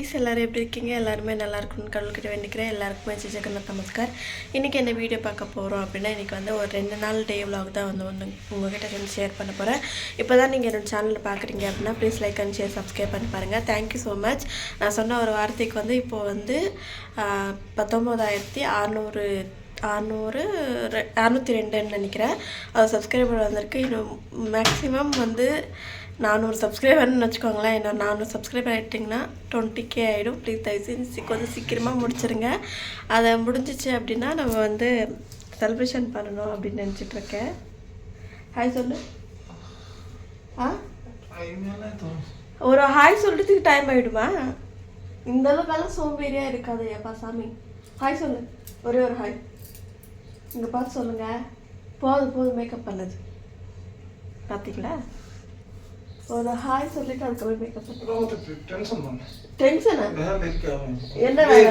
Please எல்லோரும் எப்படி இருக்கீங்க? எல்லாருமே நல்லா இருக்கணும்னு கடவுள்கிட்ட வேண்டிக்கிறேன். எல்லாருக்குமே ஜெய் ஜெகநாத் நமஸ்கார். இன்றைக்கி என்ன வீடியோ பார்க்க போகிறோம் அப்படின்னா இன்றைக்கி வந்து ஒரு ரெண்டு நாள் டே விலாக் தான் வந்து ஒன்று உங்ககிட்ட வந்து ஷேர் பண்ண போகிறேன் இப்போ தான் நீங்கள் என்னோட சேனலில் பார்க்குறீங்க அப்படின்னா please like and share subscribe பண்ணி பாருங்கள் தேங்க்யூ ஸோ மச் நான் சொன்ன ஒரு வார்த்தைக்கு வந்து இப்போது வந்து பத்தொம்போதாயிரத்தி அறநூறு அறநூறு ரெ அறநூற்றி ரெண்டுன்னு நினைக்கிறேன். அது சப்ஸ்கிரைபர் வந்திருக்கு. இன்னும் மேக்ஸிமம் வந்து நானூறு சப்ஸ்கிரைபர்னு வச்சுக்கோங்களேன். என்ன நானூறு சப்ஸ்கிரைபர் ஆகிட்டிங்கன்னா டுவெண்ட்டி கே ஆகிடும் ப்ளீஸ் தயவுசெய்து கொஞ்சம் சீக்கிரமாக முடிச்சிருங்க. அதை முடிஞ்சிச்சு அப்படின்னா நம்ம வந்து செலிப்ரேஷன் பண்ணணும் அப்படின்னு நினச்சிட்ருக்கேன் ஹாய் சொல்லு. ஆ? ஒரு ஹாய் சொல்கிறதுக்கு டைம் ஆகிடுமா இந்த அளவுக்கெல்லாம் சோம்பேறியாக இருக்காது ஏப்பா சாமி. ஹாய் சொல்லு. ஒரே ஒரு ஹாய் இங்கே பார்த்து சொல்லுங்கள் போதும் போதும் மேக்கப் பண்ணது. பார்த்தீங்களா ஒரு ஹாய் சொல்லிட்டு அதுக்கப்புறம் மேக்கப் பண்ணுவோம் டென்ஷன் என்ன வேற?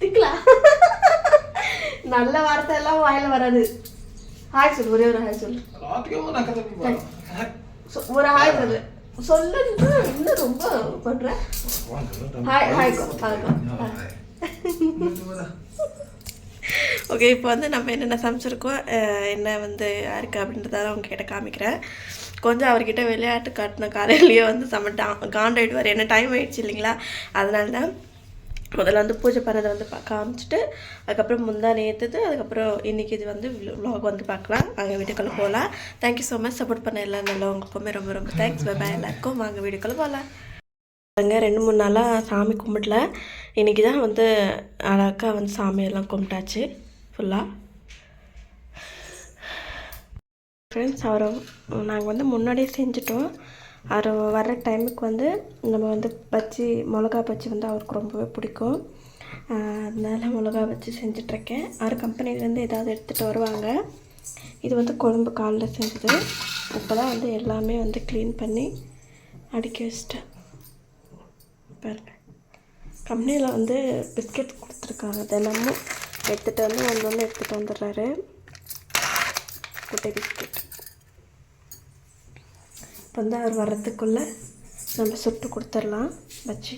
திக்கலா? நல்ல வார்த்தை எல்லாம் வாயில வராது. ஹாய் சொல்லு ஒரே ஒரு ஹாய் சொல்லு. ஒரு ஹாய் சொல்லு. சொல்லுன்னு இன்னும் ரொம்ப பண்ற? ஹாய் ஹாய் ஹாய் ஓகே இப்போ வந்து நம்ம என்னென்ன சமைச்சிருக்கோம் அஹ் என்ன வந்து யாருக்கு அப்படின்றதால அவங்க கிட்ட காமிக்கிறேன். கொஞ்சம் அவர்கிட்ட விளையாட்டு காட்டின காலையிலேயே வந்து சமட்டான் காண்டாயிடுவார் என்ன டைம் ஆயிடுச்சு இல்லைங்களா? அதனால தான் முதல்ல வந்து பூஜை பண்ணதை வந்து பா காமிச்சிட்டு அதுக்கப்புறம் முந்தா நேற்றுது அதுக்கப்புறம் இன்றைக்கி இது வந்து விலாக் வந்து பார்க்கலாம். வாங்க வீட்டுக்குள்ளே போகலாம் தேங்க்யூ ஸோ மச் சப்போர்ட் பண்ண எல்லா நல்லவங்களுக்குமே ரொம்ப ரொம்ப தேங்க்ஸ் பாய் எல்லாருக்கும். வாங்க வீட்டுக்குள்ளே போகலாம் அங்கே ரெண்டு மூணு நாளாக சாமி கும்பிடல. இன்றைக்கி தான் வந்து அழகா வந்து சாமியெல்லாம் கும்பிட்டாச்சு ஃபுல்லாக ஃப்ரெண்ட்ஸ் அவரை நாங்கள் வந்து முன்னாடியே செஞ்சுட்டோம். அவர் வர்ற டைமுக்கு வந்து நம்ம வந்து பச்சி மிளகா பச்சி வந்து அவருக்கு ரொம்பவே பிடிக்கும். அதனால் மிளகா பச்சி செஞ்சிட்ருக்கேன். அவர் கம்பெனிலேருந்து ஏதாவது எடுத்துகிட்டு வருவாங்க. இது வந்து குழம்பு காலில் செஞ்சது. இப்போ தான் வந்து எல்லாமே வந்து க்ளீன் பண்ணி அடுக்கி வச்சிட்டேன். பாருங்க கம்பெனியில் வந்து பிஸ்கெட் கொடுத்துருக்காங்க. தினமும் எடுத்துகிட்டு வந்து ஒன்று ஒன்று எடுத்துகிட்டு வந்துடுறாரு. குட்டை பிஸ்கெட் இப்போ வந்து அவர் வர்றதுக்குள்ளே நம்ம சுட்டு கொடுத்துடலாம். வச்சு.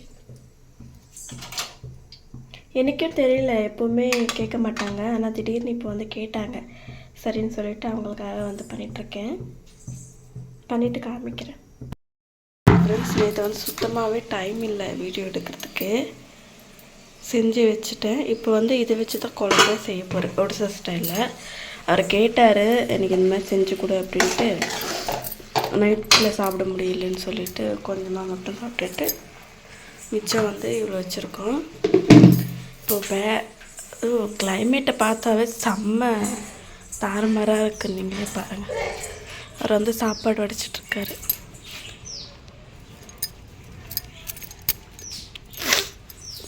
எனக்கே தெரியல. எப்போவுமே கேட்க மாட்டாங்க. ஆனால் திடீர்னு இப்போ வந்து கேட்டாங்க. சரின்னு சொல்லிட்டு அவங்களுக்காக வந்து பண்ணிகிட்ருக்கேன் பண்ணிவிட்டு காமிக்கிறேன். ஃப்ரெண்ட்ஸ் நேற்று வந்து சுத்தமாகவே டைம் இல்லை வீடியோ எடுக்கிறதுக்கு. செஞ்சு வச்சுட்டேன். இப்போ வந்து இதை வச்சு தான் குழந்த செய்ய போகிறேன் ஒடிசா ஸ்டைலில் அவர் கேட்டார் எனக்கு இந்த மாதிரி செஞ்சு கொடு அப்படின்ட்டு. நைட்டில் சாப்பிட முடியலன்னு சொல்லிட்டு கொஞ்சமாக மட்டும் சாப்பிட்டுட்டு மிச்சம் வந்து இவ்வளோ வச்சுருக்கோம். இப்போ வே கிளைமேட்டை பார்த்தாவே செம்ம தாறுமாறாக இருக்குது நீங்களே பாருங்கள் அவர் வந்து சாப்பாடு வடிச்சிட்ருக்காரு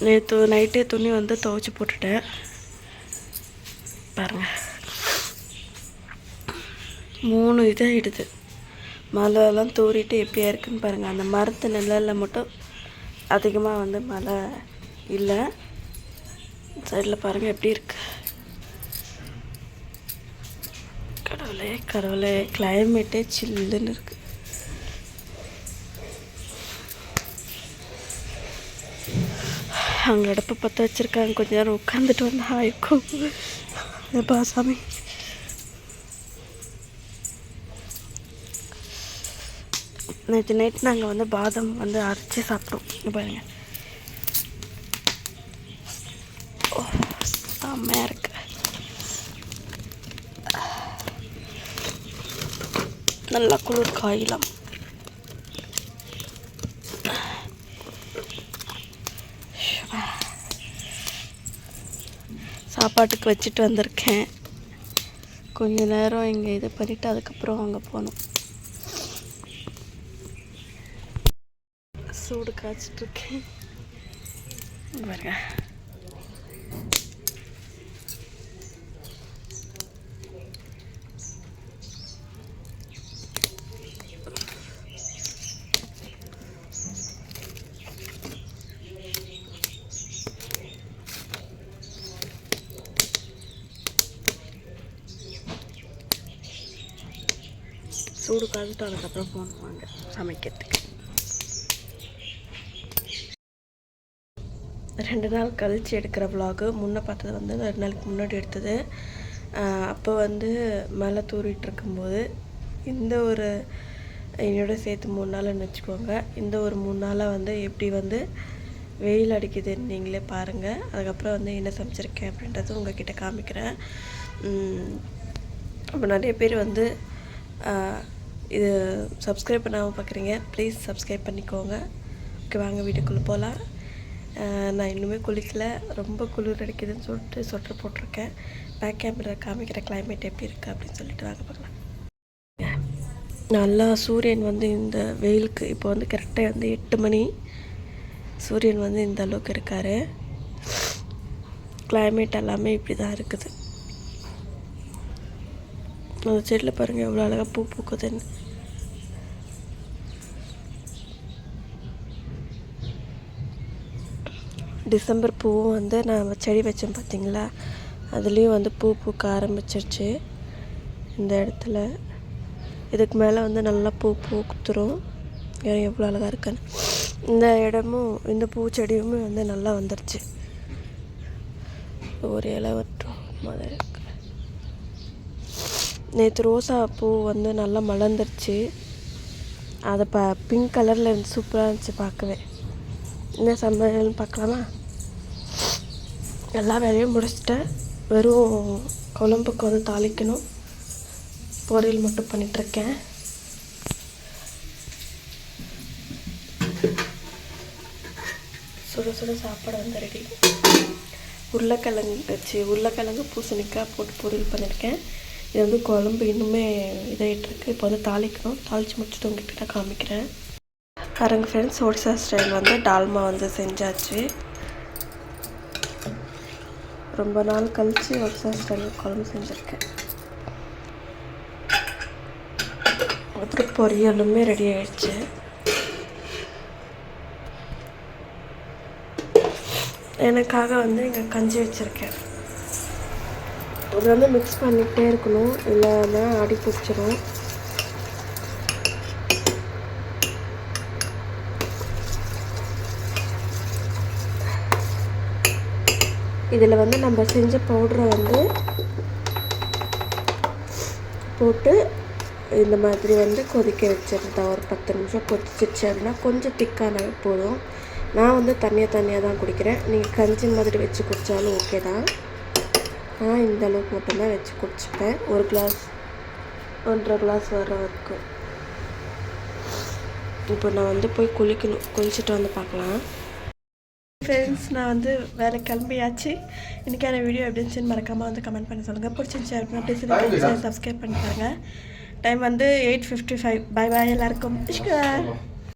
நேற்று நைட்டே துணி வந்து துவைச்சி போட்டுட்டேன். பாருங்கள் மூணு இதாகிடுது மழைலாம் தூறிட்டு எப்படியா இருக்குன்னு பாருங்கள் அந்த மரத்து நிழலில் மட்டும் அதிகமாக வந்து மழை இல்லை. சைடில் பாருங்கள் எப்படி இருக்கு. கடவுளே கடவுளே கிளைமேட்டே சில்லுன்னு இருக்குது அங்கே அடுப்பு பற்ற வச்சுருக்காங்க. கொஞ்ச நேரம் உட்காந்துட்டு வந்து ஆயிருக்கும். எப்பா சாமி நேற்று நைட் நாங்கள் வந்து பாதம் வந்து அரைச்சி சாப்பிட்டோம். பாருங்க. ஓ செம்மையாக இருக்கு. நல்லா குளிர் காயலாம் சாப்பாட்டுக்கு வச்சுட்டு வந்திருக்கேன். கொஞ்ச நேரம் இங்கே இது பண்ணிவிட்டு அதுக்கப்புறம் அங்கே போகணும். சூடு காய்ச்சிட்ருக்கேன் பாருங்க. சூடு காலத்து அதுக்கப்புறம் ஃபோன் பண்ணுவாங்க சமைக்கிறதுக்கு. ரெண்டு நாள் கழித்து எடுக்கிற விலாகு முன்னே பார்த்தது வந்து ரெண்டு நாளைக்கு முன்னாடி எடுத்தது. அப்போ வந்து மழை தூரிட்டு இருக்கும்போது இந்த ஒரு என்னோட சேர்த்து மூணு நாள்னு வச்சுக்கோங்க. இந்த ஒரு மூணு நாளாக வந்து எப்படி வந்து வெயில் அடிக்குதுன்னு நீங்களே பாருங்கள் அதுக்கப்புறம் வந்து என்ன சமைச்சிருக்கேன் அப்படின்றது உங்ககிட்ட காமிக்கிறேன். அப்போ நிறைய பேர் வந்து இது சப்ஸ்கிரைப் பண்ணாமல் பார்க்குறீங்க ப்ளீஸ் சப்ஸ்கிரைப் பண்ணிக்கோங்க. ஓகே வாங்க வீட்டுக்குள்ளே போகலாம் நான் இன்னுமே குளிக்கல. ரொம்ப குளிர் அடிக்குதுன்னு சொல்லிட்டு சொட்டர் போட்டிருக்கேன். பேக் கேமரா காமிக்கிற கிளைமேட் எப்படி இருக்குது அப்படின்னு சொல்லிட்டு வாங்க பார்க்கலாம். நல்லா சூரியன் வந்து இந்த வெயிலுக்கு இப்போ வந்து கரெக்டாக வந்து எட்டு மணி. சூரியன் வந்து இந்த அளவுக்கு இருக்கார். கிளைமேட் எல்லாமே இப்படி தான் இருக்குது. அந்த செடியில் பாருங்கள் எவ்வளோ அழகாக பூ பூக்குதுன்னு. டிசம்பர் பூவும் வந்து நான் செடி வச்சேன் பார்த்தீங்களா அதுலேயும் வந்து பூ பூக்க ஆரம்பிச்சிருச்சு இந்த இடத்துல. இதுக்கு மேலே வந்து நல்லா பூ பூத்துரும். ஏன் எவ்வளோ அழகாக இருக்குன்னு. இந்த இடமும் இந்த பூச்செடியுமே வந்து நல்லா வந்துருச்சு. ஒரு இலை வட்டும் மாதிரி. இருக்கு நேற்று ரோசா பூ வந்து நல்லா மலர்ந்துருச்சு. அதை ப பிங்க் கலரில் இருந்து சூப்பராக இருந்துச்சு பார்க்கவே. என்ன சமையல்னு பார்க்கலாமா? எல்லா வேலையும் முடிச்சுட்டேன். வெறும் குழம்புக்கு வந்து தாளிக்கணும். பொரியல் மட்டும் பண்ணிகிட்ருக்கேன் சுட சுட சாப்பாடு வந்து ரெடி உருளைக்கிழங்கு வச்சு உருளைக்கிழங்கு பூசணிக்காய் போட்டு பொரியல் பண்ணியிருக்கேன் இது வந்து குழம்பு இன்னுமே இதாகிட்டுருக்கு இப்போ வந்து தாளிக்கணும். தாளித்து முடிச்சுட்டு உங்ககிட்ட நான் காமிக்கிறேன். பாருங்க ஃப்ரெண்ட்ஸ் ஒடிசா ஸ்டைல் வந்து டால்மா வந்து செஞ்சாச்சு. ரொம்ப நாள் கழித்து ஒடிசா ஸ்டைல் குழம்பு செஞ்சுருக்கேன். அப்புறம் பொரியலுமே ரெடி ஆயிடுச்சு. எனக்காக வந்து இங்கே கஞ்சி வச்சுருக்கேன். இது வந்து மிக்ஸ் பண்ணிக்கிட்டே இருக்கணும். இல்லைன்னா அடி பிடிச்சிரும். இதில் வந்து நம்ம செஞ்ச பவுடரை வந்து போட்டு இந்த மாதிரி வந்து கொதிக்க வச்சிருந்தா ஒரு பத்து நிமிஷம் கொதிச்சிச்சு அப்படின்னா கொஞ்சம் திக்கான போதும். நான் வந்து தண்ணியாக தண்ணியாக தான் குடிக்கிறேன். நீங்கள் கஞ்சி மாதிரி வச்சு குடித்தாலும் ஓகே தான். நான் இந்த அளவுக்கு மட்டும்தான் வச்சு குடிச்சுப்பேன். ஒரு கிளாஸ் ஒன்றரை கிளாஸ் வர வரைக்கும். இப்போ நான் வந்து போய் குளிக்கணும். குளிச்சுட்டு வந்து பார்க்கலாம். ஃப்ரெண்ட்ஸ் நான் வந்து வேலை கிளம்பியாச்சு. இன்றைக்கான வீடியோ எப்படி இருந்துச்சுன்னு மறக்காமல் வந்து கமெண்ட் பண்ணி சொல்லுங்கள் பிடிச்சிருந்துச்சு அப்படின்னா ப்ளீஸ் சப்ஸ்கிரைப் பண்ணி பாருங்கள் டைம் வந்து eight fifty five bye bye எல்லாருக்கும். இஷ்கர்